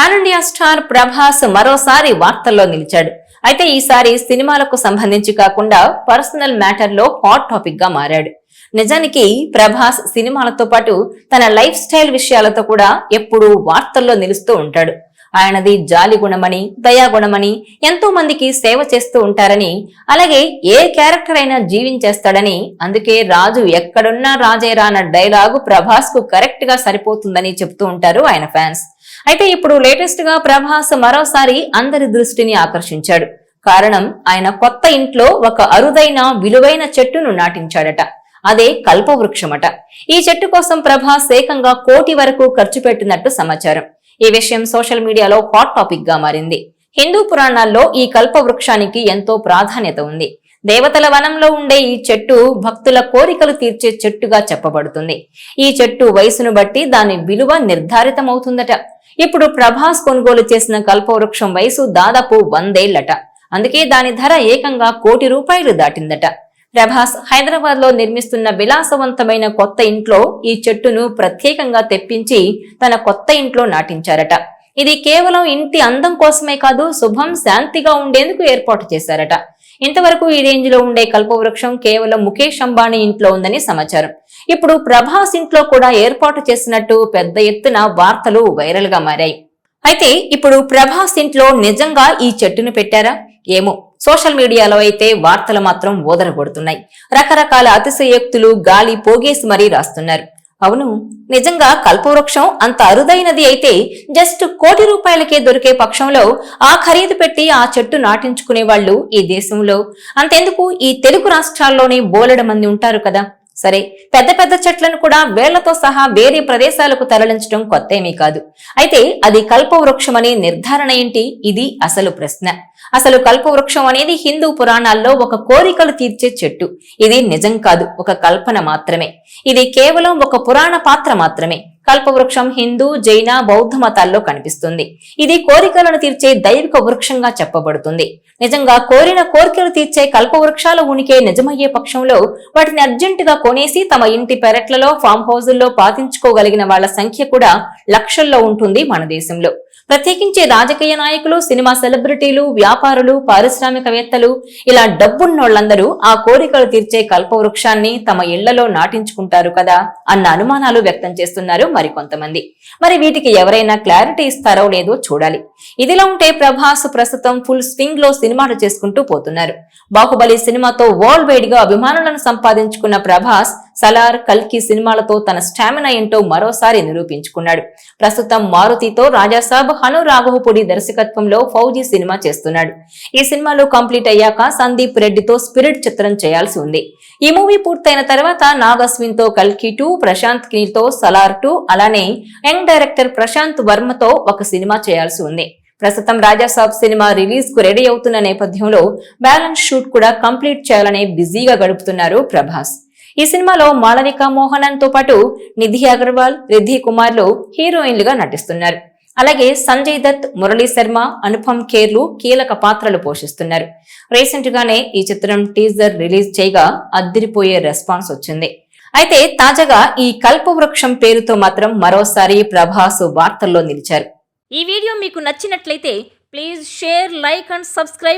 Pan India star Prabhas మరోసారి వార్తల్లో నిలిచాడు. అయితే ఈసారి సినిమాలకు సంబంధించి కాకుండా పర్సనల్ మ్యాటర్లో హాట్ టాపిక్గా మారాడు. నిజానికి ప్రభాస్ సినిమాలతో పాటు తన లైఫ్ స్టైల్ విషయాలతో కూడా ఎప్పుడూ వార్తల్లో నిలుస్తూ ఉంటాడు. ఆయనది జాలి గుణమని దయాగుణమని ఎంతో మందికి సేవ చేస్తూ ఉంటారని అలాగే ఏ క్యారెక్టర్ అయినా జీవించేస్తాడని అందుకే రాజు ఎక్కడున్నా రాజేరా అన్న డైలాగు ప్రభాస్కు కరెక్ట్గా సరిపోతుందని చెప్తూ ఉంటారు ఆయన ఫ్యాన్స్. అయితే ఇప్పుడు లేటెస్ట్గా ప్రభాస్ మరోసారి అందరి దృష్టిని ఆకర్షించాడు. కారణం ఆయన కొత్త ఇంట్లో ఒక అరుదైన విలువైన చెట్టును నాటించాడట. అదే కల్పవృక్షమట. ఈ చెట్టు కోసం ప్రభాస్ ఏకంగా కోటి వరకు ఖర్చు పెట్టినట్టు సమాచారం. ఈ విషయం సోషల్ మీడియాలో హాట్ టాపిక్గా మారింది. హిందూ పురాణాల్లో ఈ కల్ప వృక్షానికి ఎంతో ప్రాధాన్యత ఉంది. దేవతల వనంలో ఉండే ఈ చెట్టు భక్తుల కోరికలు తీర్చే చెట్టుగా చెప్పబడుతుంది. ఈ చెట్టు వయసును బట్టి దాని విలువ నిర్ధారితమవుతుందట. ఇప్పుడు ప్రభాస్ కొనుగోలు చేసిన కల్పవృక్షం వయసు దాదాపు వందేళ్ళట. అందుకే దాని ధర ఏకంగా కోటి రూపాయలు దాటిందట. ప్రభాస్ హైదరాబాద్లో నిర్మిస్తున్న విలాసవంతమైన కొత్త ఇంట్లో ఈ చెట్టును ప్రత్యేకంగా తెప్పించి తన కొత్త ఇంట్లో నాటించారట. ఇది కేవలం ఇంటి అందం కోసమే కాదు శుభం శాంతిగా ఉండేందుకు ఏర్పాటు చేశారట. ఇంతవరకు ఈ రేంజ్లో ఉండే కల్పవృక్షం కేవలం ముఖేష్ అంబానీ ఇంట్లో ఉందని సమాచారం. ఇప్పుడు ప్రభాస్ ఇంట్లో కూడా ఏర్పాటు చేసినట్టు పెద్ద ఎత్తున వార్తలు వైరల్గా మారాయి. అయితే ఇప్పుడు ప్రభాస్ ఇంట్లో నిజంగా ఈ చెట్టును పెట్టారా? ఏమో. సోషల్ మీడియాలో అయితే వార్తలు మాత్రం ఓదరగొడుతున్నాయి. రకరకాల అతిశయోక్తులు గాలి పోగేసి మరీ రాస్తున్నారు. అవును నిజంగా కల్పవృక్షం అంత అరుదైనది అయితే జస్ట్ కోటి రూపాయలకే దొరికే పక్షంలో ఆ ఖరీదు పెట్టి ఆ చెట్టు నాటించుకునే వాళ్ళు ఈ దేశంలో. అంతెందుకు? ఈ తెలుగు రాష్ట్రాల్లోనే బోలెడ మంది ఉంటారు కదా. సరే పెద్ద పెద్ద చెట్లను కూడా వేళ్ళతో సహా వేరే ప్రదేశాలకు తరలించడం కొత్తేమీ కాదు. అయితే అది కల్పవృక్షమనే నిర్ధారణ ఏంటి? ఇది అసలు ప్రశ్న. అసలు కల్పవృక్షం అనేది హిందూ పురాణాల్లో ఒక కోరికలు తీర్చే చెట్టు. ఇది నిజం కాదు ఒక కల్పన మాత్రమే. ఇది కేవలం ఒక పురాణ పాత్ర మాత్రమే. కల్పవృక్షం హిందూ జైన బౌద్ధ మతాల్లో కనిపిస్తుంది. ఇది కోరికలను తీర్చే దైవిక వృక్షంగా చెప్పబడుతుంది. నిజంగా కోరిన కోరికలు తీర్చే కల్పవృక్షాల ఉనికే నిజమయ్యే పక్షంలో వాటిని అర్జెంటుగా కొనేసి తమ ఇంటి పెరట్లలో ఫామ్ హౌజుల్లో పాతించుకోగలిగిన వాళ్ళ సంఖ్య కూడా లక్షల్లో ఉంటుంది మన దేశంలో. ప్రత్యేకించి రాజకీయ నాయకులు సినిమా సెలబ్రిటీలు వ్యాపారులు పారిశ్రామికవేత్తలు ఇలా డబ్బున్నోళ్ళందరూ ఆ కోరికలు తీర్చే కల్పవృక్షాన్ని తమ ఇళ్ళలో నాటించుకుంటారు కదా అన్న అనుమానాలు వ్యక్తం చేస్తున్నారు మరికొంతమంది. మరి వీటికి ఎవరైనా క్లారిటీ ఇస్తారో లేదో చూడాలి. ఇదిలా ఉంటే ప్రభాస్ ప్రస్తుతం ఫుల్ స్వింగ్లో సినిమాలు చేసుకుంటూ పోతున్నారు. బాహుబలి సినిమాతో వరల్డ్ వైడ్గా అభిమానులను సంపాదించుకున్న ప్రభాస్ సలార్ కల్కి సినిమాలతో తన స్టామినా ఏంటో మరోసారి నిరూపించుకున్నాడు. ప్రస్తుతం మారుతితో రాజాసాబ్ హను రాఘవపూడి దర్శకత్వంలో ఫౌజీ సినిమా చేస్తున్నాడు. ఈ సినిమాలో కంప్లీట్ అయ్యాక సందీప్ రెడ్డితో స్పిరిట్ చిత్రం చేయాల్సి ఉంది. ఈ మూవీ పూర్తయిన తర్వాత నాగస్విన్తో కల్కి టూ ప్రశాంత్ కిల్తో సలార్ టూ అలానే యంగ్ డైరెక్టర్ ప్రశాంత్ వర్మతో ఒక సినిమా చేయాల్సి ఉంది. ప్రస్తుతం రాజాసాబ్ సినిమా రిలీజ్కు రెడీ అవుతున్న నేపథ్యంలో బ్యాలెన్స్ షూట్ కూడా కంప్లీట్ చేయాలనే బిజీగా గడుపుతున్నారు ప్రభాస్. ఈ సినిమాలో మాళవిక మోహనన్తో పాటు నిధి అగర్వాల్ రిద్ధి కుమార్లు హీరోయిన్లుగా నటిస్తున్నారు. అలాగే సంజయ్ దత్ మురళీ శర్మ అనుపమ్ ఖేర్లు కీలక పాత్రలు పోషిస్తున్నారు. రీసెంట్ గానే ఈ చిత్రం టీజర్ రిలీజ్ చేయగా అద్దిరిపోయే రెస్పాన్స్ వచ్చింది. అయితే తాజాగా ఈ కల్పవృక్షం పేరుతో మాత్రం మరోసారి ప్రభాస్ వార్తల్లో నిలిచారు. ఈ వీడియో మీకు నచ్చినట్లయితే please share like and subscribe